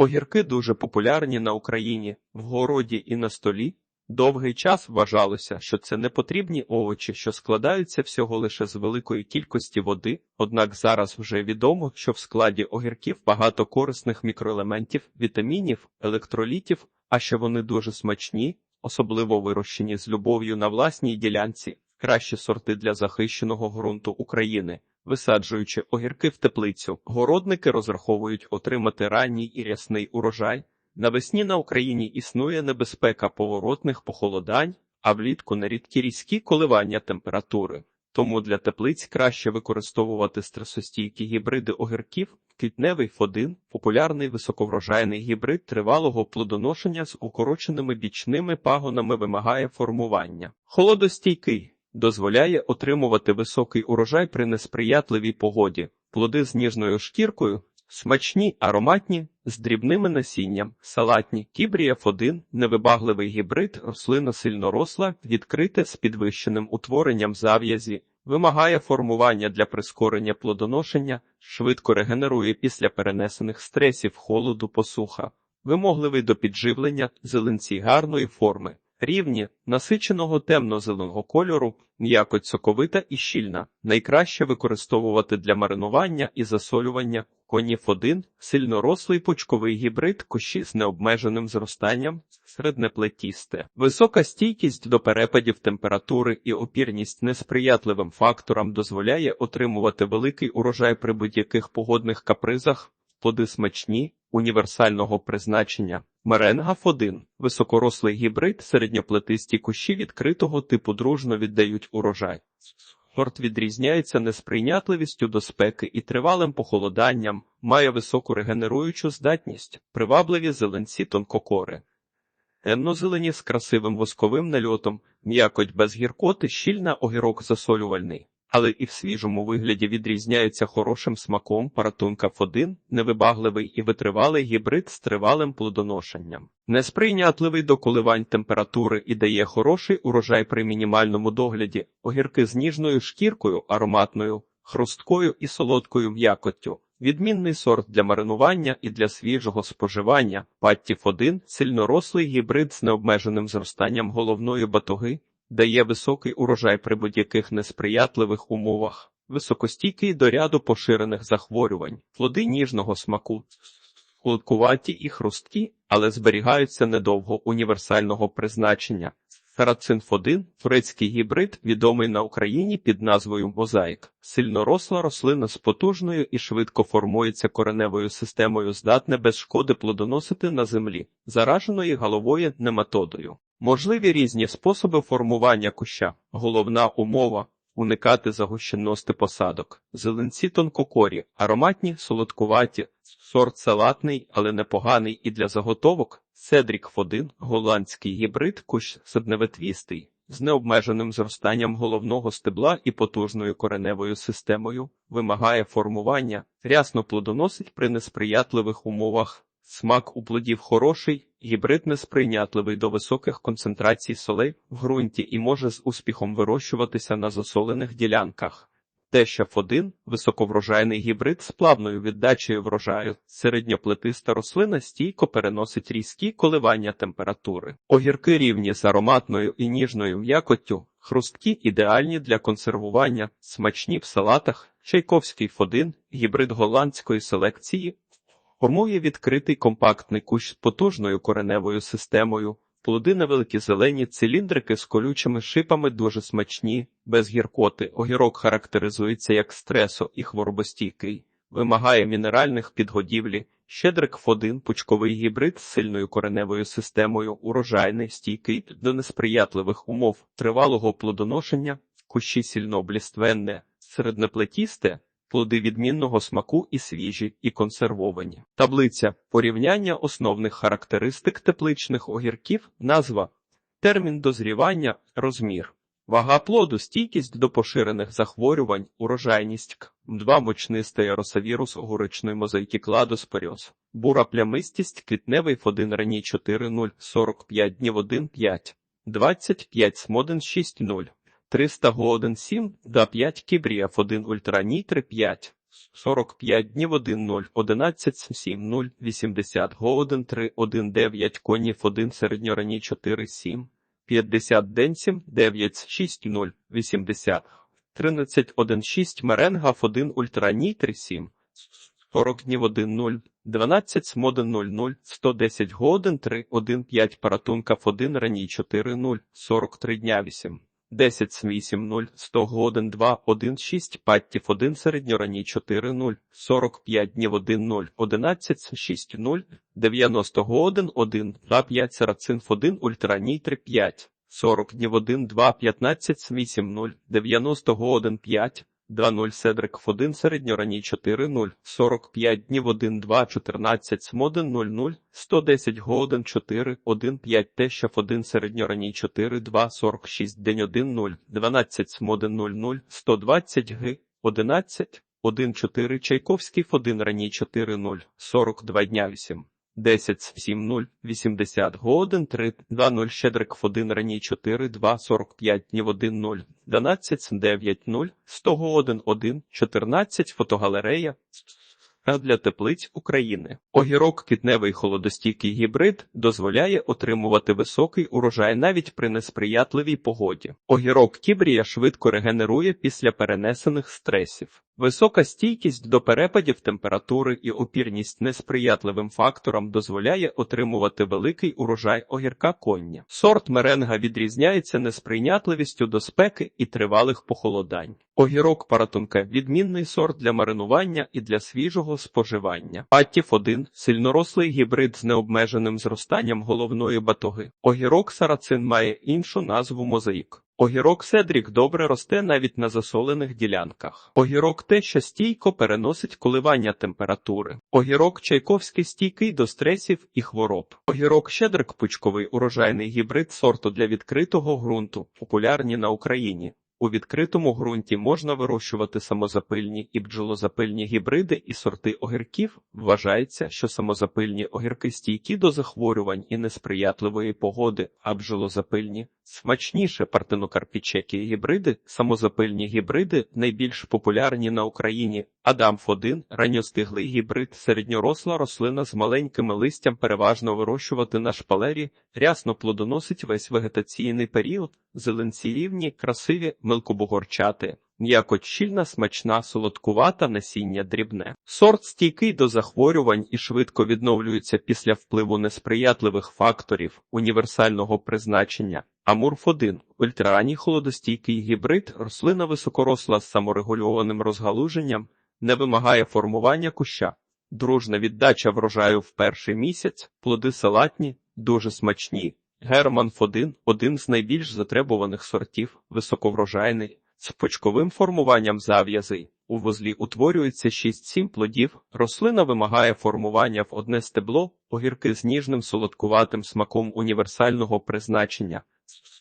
Огірки дуже популярні на Україні, в городі і на столі. Довгий час вважалося, що це непотрібні овочі, що складаються всього лише з великої кількості води, однак зараз вже відомо, що в складі огірків багато корисних мікроелементів, вітамінів, електролітів, а ще вони дуже смачні, особливо вирощені з любов'ю на власній ділянці, кращі сорти для захищеного ґрунту України. Висаджуючи огірки в теплицю, городники розраховують отримати ранній і рясний урожай. Навесні на Україні існує небезпека поворотних похолодань, а влітку нерідкі різкі коливання температури. Тому для теплиць краще використовувати стресостійкі гібриди огірків, квітневий фодин, популярний високоврожайний гібрид тривалого плодоношення з укороченими бічними пагонами вимагає формування. Холодостійкий дозволяє отримувати високий урожай при несприятливій погоді, плоди з ніжною шкіркою, смачні, ароматні, з дрібними насінням, салатні, кібрія F1, невибагливий гібрид, рослина сильно росла, відкрите з підвищеним утворенням зав'язі, вимагає формування для прискорення плодоношення, швидко регенерує після перенесених стресів холоду посуха, вимогливий до підживлення, зеленці гарної форми. Рівні, насиченого темно-зеленого кольору, м'якоть соковита і щільна. Найкраще використовувати для маринування і засолювання конів 1 сильнорослий пучковий гібрид кущі з необмеженим зростанням, середнеплетісте, висока стійкість до перепадів температури і опірність несприятливим факторам дозволяє отримувати великий урожай при будь-яких погодних капризах, плоди смачні, універсального призначення. Меренгав 1 високорослий гібрид, середньоплетисті кущі відкритого типу дружно віддають урожай. Сорт відрізняється несприйнятливістю до спеки і тривалим похолоданням, має високу регенеруючу здатність, привабливі зеленці тонкокори. Темно-зелені з красивим восковим нальотом, м'якоть без гіркоти, щільна огірок засолювальний але і в свіжому вигляді відрізняються хорошим смаком паратунка F1, невибагливий і витривалий гібрид з тривалим плодоношенням. Несприйнятливий до коливань температури і дає хороший урожай при мінімальному догляді, огірки з ніжною шкіркою, ароматною, хрусткою і солодкою м'якоттю. Відмінний сорт для маринування і для свіжого споживання. Паттіф 1 сильнорослий гібрид з необмеженим зростанням головної батоги, дає високий урожай при будь-яких несприятливих умовах, високостійкий до ряду поширених захворювань, плоди ніжного смаку, хлодкуваті і хрусткі, але зберігаються недовго універсального призначення. Сарацинф-1 – турецький гібрид, відомий на Україні під назвою мозаїк, сильноросла рослина з потужною і швидко формується кореневою системою, здатне без шкоди плодоносити на землі, зараженої головою нематодою. Можливі різні способи формування куща. Головна умова уникати загущеності посадок. Зеленці тонкокорі, ароматні, солодкуваті, сорт салатний, але непоганий і для заготовок. Седрік Фодин, голландський гібрид, кущ садневетвістий, з необмеженим зростанням головного стебла і потужною кореневою системою, вимагає формування, рясно плодоносить при несприятливих умовах. Смак у плодів хороший, гібрид несприйнятливий до високих концентрацій солей в ґрунті і може з успіхом вирощуватися на засолених ділянках. Тещаф-1 – високоврожайний гібрид з плавною віддачею врожаю, середньоплетиста рослина стійко переносить різкі коливання температури. Огірки рівні з ароматною і ніжною м'якоттю, хрусткі ідеальні для консервування, смачні в салатах, Чайковський Ф1 – гібрид голландської селекції, Формує відкритий компактний кущ з потужною кореневою системою, плоди невеликі зелені, циліндрики з колючими шипами дуже смачні, без гіркоти. Огірок характеризується як стресо і хворобостійкий, вимагає мінеральних підгодівлі, щедрик Ф1 пучковий гібрид з сильною кореневою системою, урожайний, стійкий до несприятливих умов, тривалого плодоношення, кущі сильнобліственне, середнеплетісте, плоди відмінного смаку і свіжі, і консервовані. Таблиця порівняння основних характеристик тепличних огірків, назва, термін дозрівання, розмір. Вага плоду, стійкість до поширених захворювань, урожайність 2 мочнистий росавірус огуречної мозаїки кладоспоріоз, бура плямистість, квітневий Ф1 раній 4.0, 45 днів 1.5, 25 смоден 6.0. 300 годин 7 до 5 кібрієв 1 ультранітри 5. 45 днів 1 0, 11 7 0, 80 го 1 3 1 9 конів 1 середньоранні 4 7, 50 день 7 9 6 0, 80 13 1 6 меренгав 1 ультраній 3 7, 40 днів 1 0, 12 смоден 0 0, 110 годин 3 1 5 паратункав 1 раній 4 0, 43 дня 8. 10 с 8 0, 100 годин 2, 1 6, паттів 1 чотири 4 0, 45 днів 1 0, 11 шість 6 0, 90 годин 1, 2 5 сарацинф 1 ультраній 3 5, 40 днів 1 2, 15 с 8 0, 90 годин 5, 2-0 Седрик 1 середньораній 4-0, 45 днів 1-2, 14 Смоден 0-0, 110 годин 4, 1-5 Тещав 1 середньораній 4-2, 46 день 1-0, 12 Смоден 0-0, 120 Г, 11, 1-4 Чайковський 1 раній 4-0, 42 дня 8. 10 7 0 80 годин 3 2 0 Щедрик 1 рані 4 2 45 днів 1 0 12 9 0 100 годин 1 14 фотогалерея для теплиць України. Огірок квітневий холодостійкий гібрид дозволяє отримувати високий урожай навіть при несприятливій погоді. Огірок кібрія швидко регенерує після перенесених стресів. Висока стійкість до перепадів температури і опірність несприятливим факторам дозволяє отримувати великий урожай огірка коння. Сорт меренга відрізняється несприйнятливістю до спеки і тривалих похолодань. Огірок паратунка відмінний сорт для маринування і для свіжого споживання. Паттів 1 – сильнорослий гібрид з необмеженим зростанням головної батоги. Огірок сарацин має іншу назву мозаїк. Огірок Седрік добре росте навіть на засолених ділянках. Огірок те, що стійко переносить коливання температури. Огірок Чайковський стійкий до стресів і хвороб. Огірок Щедрик пучковий урожайний гібрид сорту для відкритого ґрунту, популярні на Україні. У відкритому ґрунті можна вирощувати самозапильні і бджолозапильні гібриди і сорти огірків. Вважається, що самозапильні огірки стійкі до захворювань і несприятливої погоди, а бджолозапильні смачніше партинокарпічекі гібриди, самозапильні гібриди найбільш популярні на Україні. Адамф 1 ранньостиглий гібрид, середньоросла рослина з маленькими листям переважно вирощувати на шпалері, рясно плодоносить весь вегетаційний період, зеленці рівні, красиві, мелкобугорчати. М'якоть щільна, смачна, солодкувата, насіння дрібне. Сорт стійкий до захворювань і швидко відновлюється після впливу несприятливих факторів універсального призначення. Амурф 1 ультраранній холодостійкий гібрид, рослина високоросла з саморегульованим розгалуженням, не вимагає формування куща. Дружна віддача врожаю в перший місяць, плоди салатні, дуже смачні. Герман 1 один з найбільш затребуваних сортів, високоврожайний. З почковим формуванням зав'язей у вузлі утворюється 6-7 плодів. Рослина вимагає формування в одне стебло, огірки з ніжним солодкуватим смаком універсального призначення.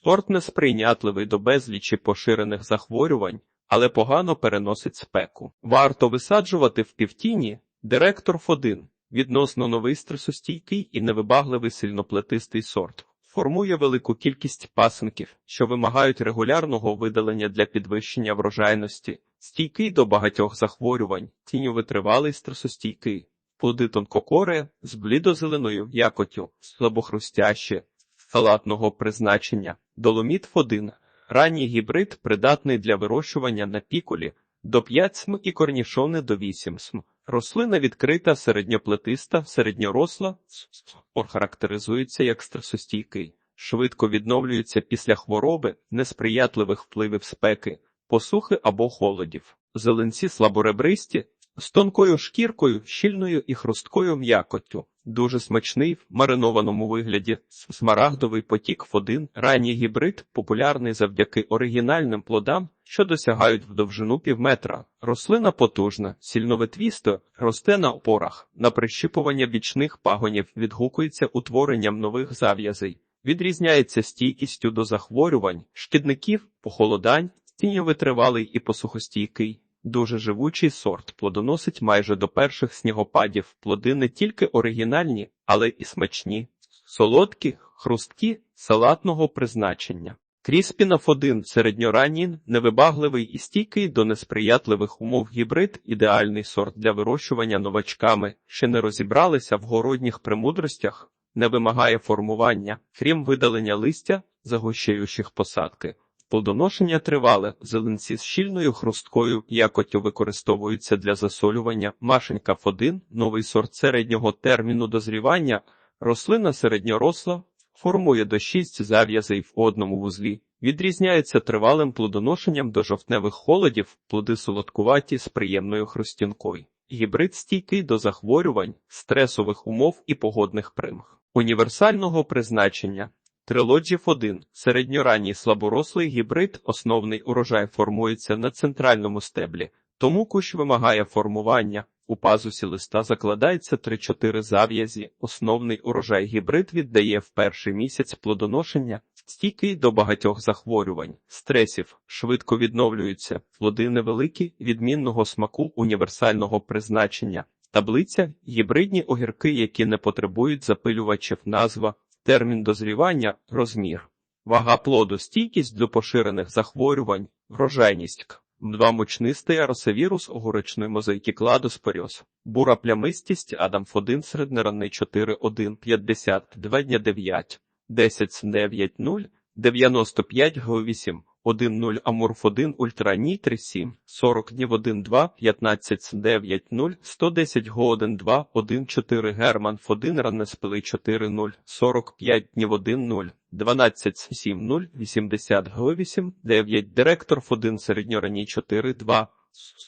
Сорт несприйнятливий до безлічі поширених захворювань, але погано переносить спеку. Варто висаджувати в півтіні директор 1 відносно новий стресостійкий і невибагливий сильноплетистий сорт. Формує велику кількість пасинків, що вимагають регулярного видалення для підвищення врожайності, стійкий до багатьох захворювань, тіньовитривалий стресостійкий, плоди тонкокоре з блідозеленою якотю, слабохрустяще, салатного призначення, доломіт 1 ранній гібрид придатний для вирощування на пікулі до 5 см і корнішони до 8 см. Рослина відкрита, середньоплетиста, середньоросла, характеризується як стресостійкий, швидко відновлюється після хвороби, несприятливих впливів спеки, посухи або холодів. Зеленці слаборебристі, з тонкою шкіркою, щільною і хрусткою м'якоттю. Дуже смачний в маринованому вигляді смарагдовий потік в один ранній гібрид, популярний завдяки оригінальним плодам, що досягають в довжину півметра. Рослина потужна, сільноветвісто, росте на опорах. На прищипування бічних пагонів відгукується утворенням нових зав'язей, відрізняється стійкістю до захворювань, шкідників, похолодань, тіньовитривалий і посухостійкий. Дуже живучий сорт плодоносить майже до перших снігопадів. Плоди не тільки оригінальні, але і смачні, солодкі, хрусткі, салатного призначення. Кріспінов 1 середньоранній, невибагливий і стійкий до несприятливих умов гібрид, ідеальний сорт для вирощування новачками, ще не розібралися в городніх премудростях, не вимагає формування, крім видалення листя, загущаючих посадки. Плодоношення тривале, зеленці з щільною хрусткою якоттю використовуються для засолювання. Машенька Ф1 – новий сорт середнього терміну дозрівання, рослина середньоросла, формує до 6 зав'язей в одному вузлі. Відрізняється тривалим плодоношенням до жовтневих холодів, плоди солодкуваті з приємною хрустінкою. Гібрид стійкий до захворювань, стресових умов і погодних примх. Універсального призначення Трилоджів 1 середньоранній слаборослий гібрид, основний урожай формується на центральному стеблі, тому кущ вимагає формування. У пазусі листа закладається 3-4 зав'язі. Основний урожай гібрид віддає в перший місяць плодоношення, стійкий до багатьох захворювань, стресів, швидко відновлюються, плоди невеликі, відмінного смаку універсального призначення. Таблиця. Гібридні огірки, які не потребують запилювачів, назва, термін дозрівання, розмір, вага плоду, стійкість до поширених захворювань, врожайність. Мдвамочнистий аросавірус огуречної мозаїки кладоспоріоз. Бура плямистість Адам 1 середнеранний 4 1 50 2 дня 9 10 9 0 95 г 8 1 0 Амурф 1 Ультра 3 7 40 днів 1 2 15 9 0 110 Го 1 2 1 4 Герман 1 Раннеспили 4 0 45 днів 1 0 12 7 0 80 г 8 9 Директор 1 Середньораній 4 2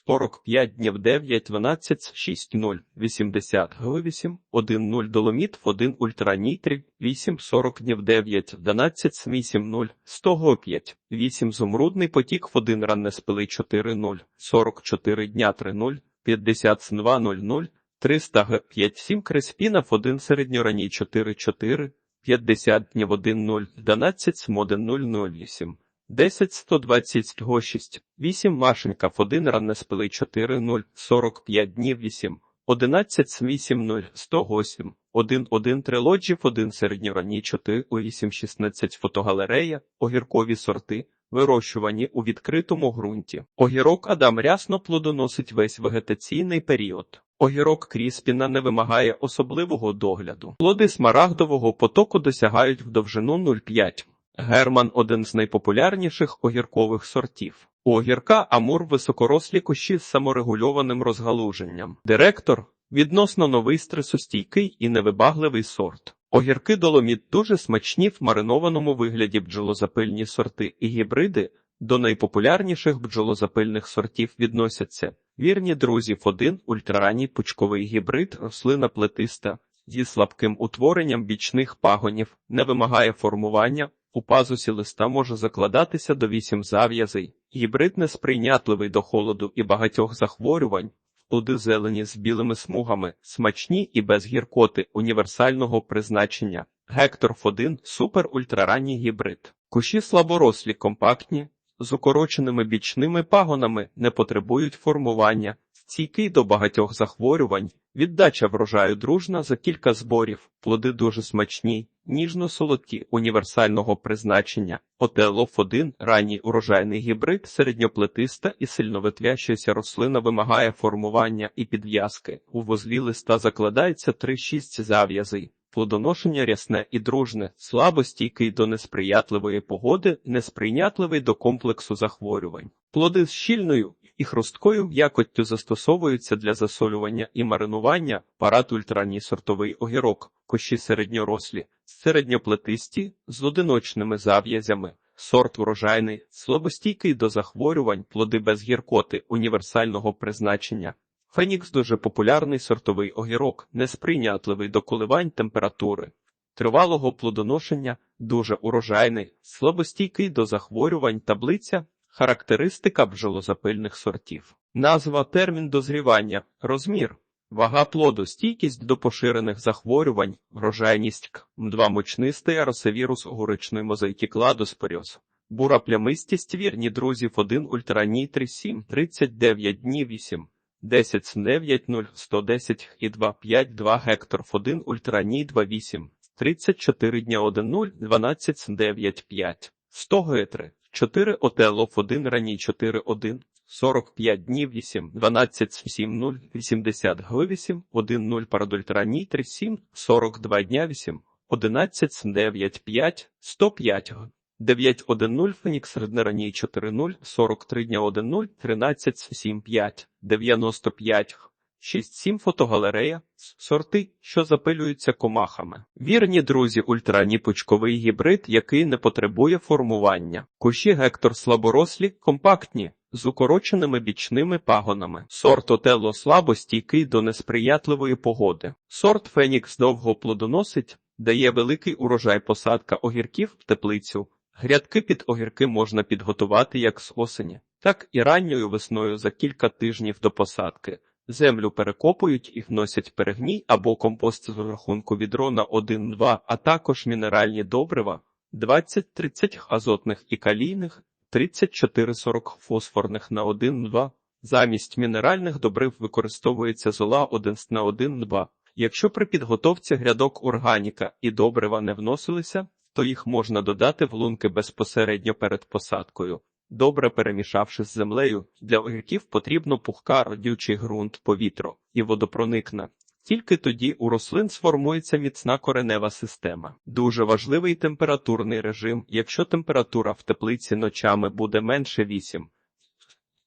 45 днів 9, 12, 6, 0, 80, Г8, 1, 0, Доломіт, 1, Ультранітрі, 8, 40 днів 9, 11, 8, 0, 100 5, 8, Зумрудний потік, 1, Ранне спили, 4, 0, 44 дня, 3, 0, 50, 2, 0, 0, 300 Г, 5, 7, Креспінов, 1, Середньораній, 4, 4, 50 днів 1, 0, 11, Смоден, 0, 0, 8. 10 120 го 6, 8 Машенька 1 ранне спили 4 0, 45 днів 8, 11 8 0, 108, 1 1 трилоджів 1 середньоранні 4 у 8 16 фотогалерея, огіркові сорти, вирощувані у відкритому ґрунті. Огірок Адам рясно плодоносить весь вегетаційний період. Огірок Кріспіна не вимагає особливого догляду. Плоди смарагдового потоку досягають в довжину 0,5. Герман один з найпопулярніших огіркових сортів. У огірка Амур високорослі кущі з саморегульованим розгалуженням. Директор відносно новий стресостійкий і невибагливий сорт. Огірки доломіт дуже смачні в маринованому вигляді бджолозапильні сорти і гібриди до найпопулярніших бджолозапильних сортів відносяться. Вірні друзів один ультраранній пучковий гібрид, рослина плетиста зі слабким утворенням бічних пагонів, не вимагає формування. У пазусі листа може закладатися до 8 зав'язей. Гібрид несприйнятливий до холоду і багатьох захворювань, плоди зелені з білими смугами, смачні і без гіркоти універсального призначення. Гектор 1 супер ультраранній гібрид. Кущі слаборослі, компактні, з укороченими бічними пагонами не потребують формування, стійкий до багатьох захворювань, віддача врожаю дружна за кілька зборів, плоди дуже смачні, ніжно-солодкі, універсального призначення. Отелов 1 ранній урожайний гібрид, середньоплетиста і сильно витвящується рослина вимагає формування і підв'язки. У вузлі листа закладається 3-6 зав'язей. Плодоношення рясне і дружне, слабостійкий до несприятливої погоди, несприйнятливий до комплексу захворювань. Плоди з щільною і хрусткою м'якоттю застосовуються для засолювання і маринування, парад ультраній сортовий огірок, кощі середньорослі, середньоплетисті, з одиночними зав'язями, сорт урожайний, слабостійкий до захворювань, плоди без гіркоти, універсального призначення. Фенікс дуже популярний сортовий огірок, несприйнятливий до коливань температури, тривалого плодоношення, дуже урожайний, слабостійкий до захворювань таблиця, характеристика бджолозапильних сортів. Назва термін дозрівання, розмір, вага плоду, стійкість до поширених захворювань, врожайність К, М2 мучнистий аросевірус огуречної мозаїки кладоспоріоз. Бура плямистість вірні друзів 1 ультраній 3 7 39 днів 8. 10 9 0 110 і 2 5 2 гектор 1 ультраній 2 8 34 дня 1 0 12 9 5 100 гетри, 4 отелов 1 рані 4 1, 45 днів 8, 12 7 0, 80 г 8, 1 0 парадультра ні 3 7, 42 дня 8, 11 7 9 5, 105 г. 9-1-0 Фенікс Реднераній 4-0, 43 дня 1-0, 13 7 5, 95 6-7 фотогалерея, сорти, що запилюються комахами. Вірні друзі, ультраніпучковий гібрид, який не потребує формування. Кущі Гектор слаборослі, компактні, з укороченими бічними пагонами. Сорт Отелло слабостійкий до несприятливої погоди. Сорт Фенікс довго плодоносить, дає великий урожай посадка огірків в теплицю. Грядки під огірки можна підготувати як з осені, так і ранньою весною за кілька тижнів до посадки. Землю перекопують і вносять перегній або компост з рахунку відро на 1-2, а також мінеральні добрива 20-30 азотних і калійних, 34-40 фосфорних на 1-2. Замість мінеральних добрив використовується зола 1 на 1-2. Якщо при підготовці грядок органіка і добрива не вносилися, то їх можна додати в лунки безпосередньо перед посадкою. Добре перемішавши з землею, для огірків потрібно пухка родючий ґрунт, повітря і водопроникна. Тільки тоді у рослин сформується міцна коренева система. Дуже важливий температурний режим. Якщо температура в теплиці ночами буде менше 8,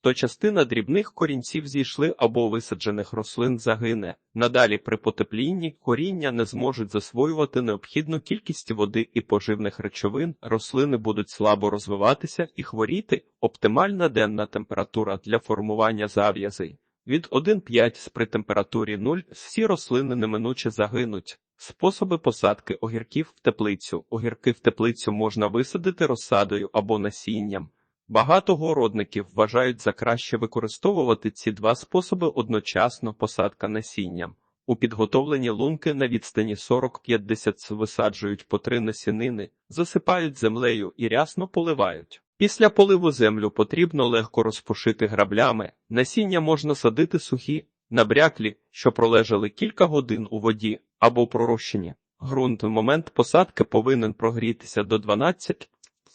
то частина дрібних корінців зійшли або висаджених рослин загине. Надалі при потеплінні коріння не зможуть засвоювати необхідну кількість води і поживних речовин, рослини будуть слабо розвиватися і хворіти. Оптимальна денна температура для формування зав'язей. Від 1,5 при температурі 0 всі рослини неминуче загинуть. Способи посадки огірків в теплицю. Огірки в теплицю можна висадити розсадою або насінням. Багато городників вважають за краще використовувати ці два способи одночасно посадка насінням. У підготовлені лунки на відстані 40-50 висаджують по три насінини, засипають землею і рясно поливають. Після поливу землю потрібно легко розпушити граблями, насіння можна садити сухі, набряклі, що пролежали кілька годин у воді або пророщені. Грунт в момент посадки повинен прогрітися до 12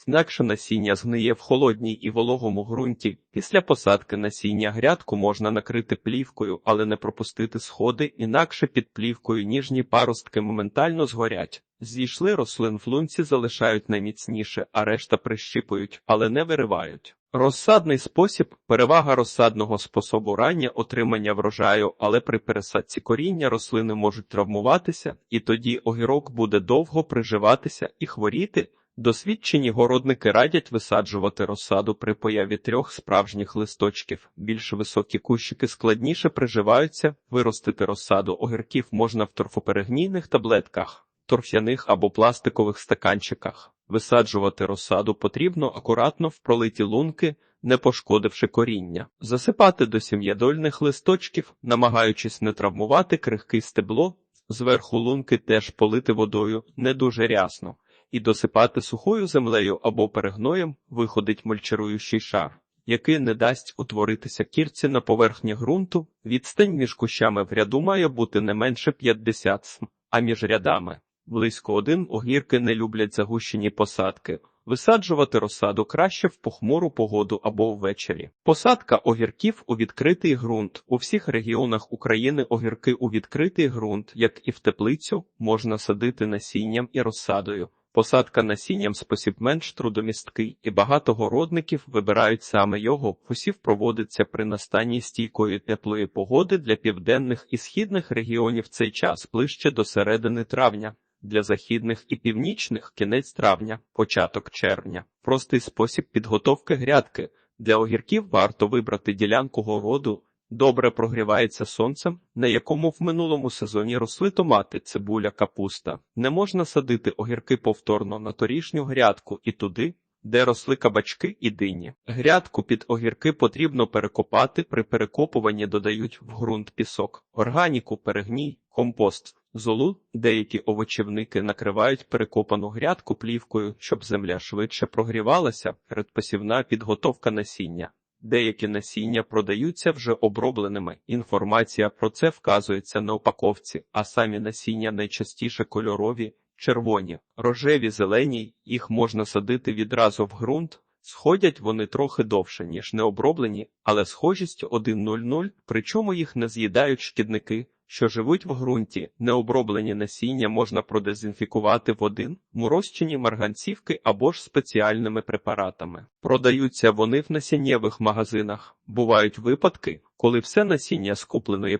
Інакше насіння згниє в холодній і вологому ґрунті. Після посадки насіння грядку можна накрити плівкою, але не пропустити сходи, інакше під плівкою ніжні паростки моментально згорять. Зійшли рослин в лунці залишають найміцніше, а решта прищіпують, але не виривають. Розсадний спосіб перевага розсадного способу рання отримання врожаю, але при пересадці коріння рослини можуть травмуватися, і тоді огірок буде довго приживатися і хворіти. Досвідчені городники радять висаджувати розсаду при появі трьох справжніх листочків. Більш високі кущики складніше приживаються. Виростити розсаду огірків можна в торфоперегнійних таблетках, торф'яних або пластикових стаканчиках. Висаджувати розсаду потрібно акуратно в пролиті лунки, не пошкодивши коріння, засипати до сім'ядольних листочків, намагаючись не травмувати крихке стебло, зверху лунки теж полити водою не дуже рясно і досипати сухою землею або перегноєм виходить мульчируючий шар, який не дасть утворитися кірці на поверхні ґрунту. Відстань між кущами в ряду має бути не менше 50 см, а між рядами близько один огірки не люблять загущені посадки. Висаджувати розсаду краще в похмуру погоду або ввечері. Посадка огірків у відкритий ґрунт. У всіх регіонах України огірки у відкритий ґрунт, як і в теплицю, можна садити насінням і розсадою. Посадка насінням спосіб менш трудомісткий, і багато городників вибирають саме його. Посів проводиться при настанні стійкої теплої погоди для південних і східних регіонів цей час ближче до середини травня, для західних і північних кінець травня, початок червня. Простий спосіб підготовки грядки. Для огірків варто вибрати ділянку городу, добре прогрівається сонцем, на якому в минулому сезоні росли томати, цибуля, капуста. Не можна садити огірки повторно на торішню грядку і туди, де росли кабачки і дині. Грядку під огірки потрібно перекопати. При перекопуванні додають в ґрунт пісок, органіку, перегній, компост. Золу деякі овочівники накривають перекопану грядку плівкою, щоб земля швидше прогрівалася, передпосівна підготовка насіння. Деякі насіння продаються вже обробленими. Інформація про це вказується на упаковці, а самі насіння найчастіше кольорові, червоні, рожеві, зелені, їх можна садити відразу в ґрунт. Сходять вони трохи довше, ніж необроблені, але схожість 1,00, причому їх не з'їдають шкідники, що живуть в ґрунті. Необроблені насіння можна продезінфікувати в один, мурозчині марганцівки або ж спеціальними препаратами. Продаються вони в насіннєвих магазинах. Бувають випадки, коли все насіння з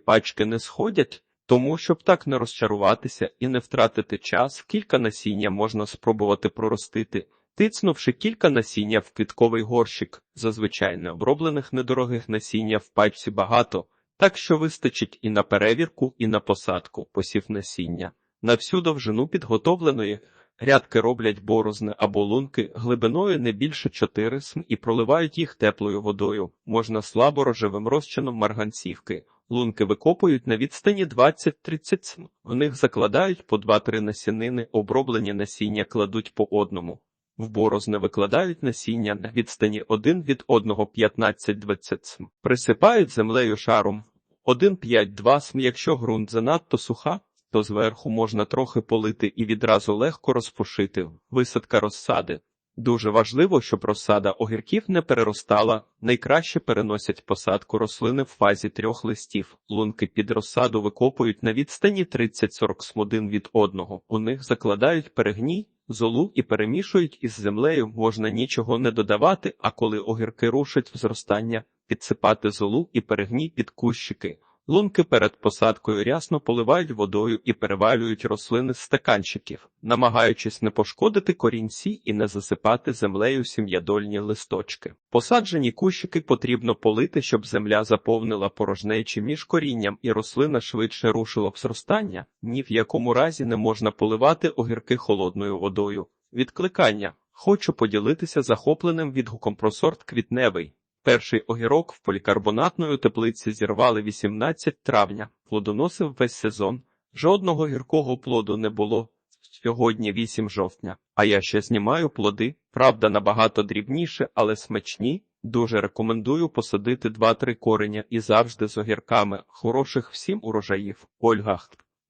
пачки не сходять, тому, щоб так не розчаруватися і не втратити час, кілька насіння можна спробувати проростити, тицнувши кілька насіння в квітковий горщик. Зазвичай необроблених недорогих насіння в пачці багато, так що вистачить і на перевірку, і на посадку посів насіння. На всю довжину підготовленої рядки роблять борозни або лунки глибиною не більше 4 см і проливають їх теплою водою. Можна слабо рожевим розчином марганцівки. Лунки викопують на відстані 20-30 см. В них закладають по 2-3 насінини, оброблені насіння кладуть по одному. В борозни викладають насіння на відстані один від одного 15-20 см. Присипають землею шаром 1-5-2 см. Якщо ґрунт занадто суха, то зверху можна трохи полити і відразу легко розпушити. Висадка розсади. Дуже важливо, щоб розсада огірків не переростала. Найкраще переносять посадку рослини в фазі трьох листів. Лунки під розсаду викопують на відстані 30-40 см один від одного. У них закладають перегній, золу і перемішують із землею. Можна нічого не додавати, а коли огірки рушать в зростання, підсипати золу і перегній під кущики. Лунки перед посадкою рясно поливають водою і перевалюють рослини з стаканчиків, намагаючись не пошкодити корінці і не засипати землею сім'ядольні листочки. Посаджені кущики потрібно полити, щоб земля заповнила порожнечі між корінням і рослина швидше рушила в зростання. Ні в якому разі не можна поливати огірки холодною водою. Відкликання. Хочу поділитися захопленим відгуком про сорт квітневий. Перший огірок в полікарбонатної теплиці зірвали 18 травня, плодоносив весь сезон. Жодного гіркого плоду не було. Сьогодні 8 жовтня, а я ще знімаю плоди. Правда, набагато дрібніше, але смачні. Дуже рекомендую посадити 2-3 кореня і завжди з огірками. Хороших всім урожаїв. Ольга.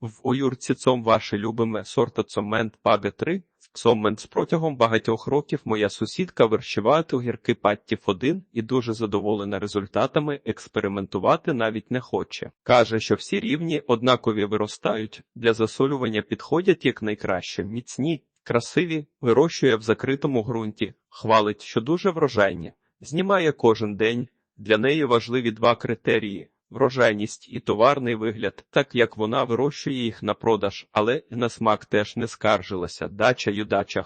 В оюрці цом ваше любиме сорта цомент Паге 3. Цомент протягом багатьох років моя сусідка вирощувати огірки Паттів 1 і дуже задоволена результатами, експериментувати навіть не хоче. Каже, що всі рівні однакові виростають, для засолювання підходять як найкраще, міцні, красиві, вирощує в закритому ґрунті, хвалить, що дуже врожайні. Знімає кожен день. Для неї важливі два критерії. Врожайність і товарний вигляд, так як вона вирощує їх на продаж, але на смак теж не скаржилася. Дача юдача.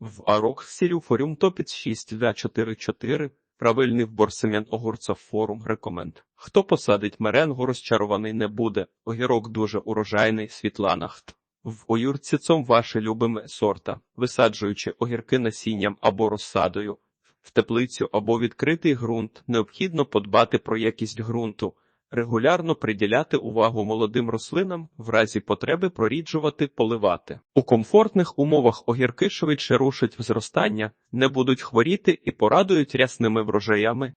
В арок сірю форум топіць 6 2 4 4 Правильний вбор семян огурця форум рекоменд. Хто посадить меренгу, розчарований не буде. Огірок дуже урожайний, Світлана Хт. В оюрці цом ваше любиме сорта, висаджуючи огірки насінням або розсадою. В теплицю або відкритий ґрунт необхідно подбати про якість ґрунту, регулярно приділяти увагу молодим рослинам, в разі потреби проріджувати, поливати. У комфортних умовах огірки швидше рушать в зростання, не будуть хворіти і порадують рясними врожаями.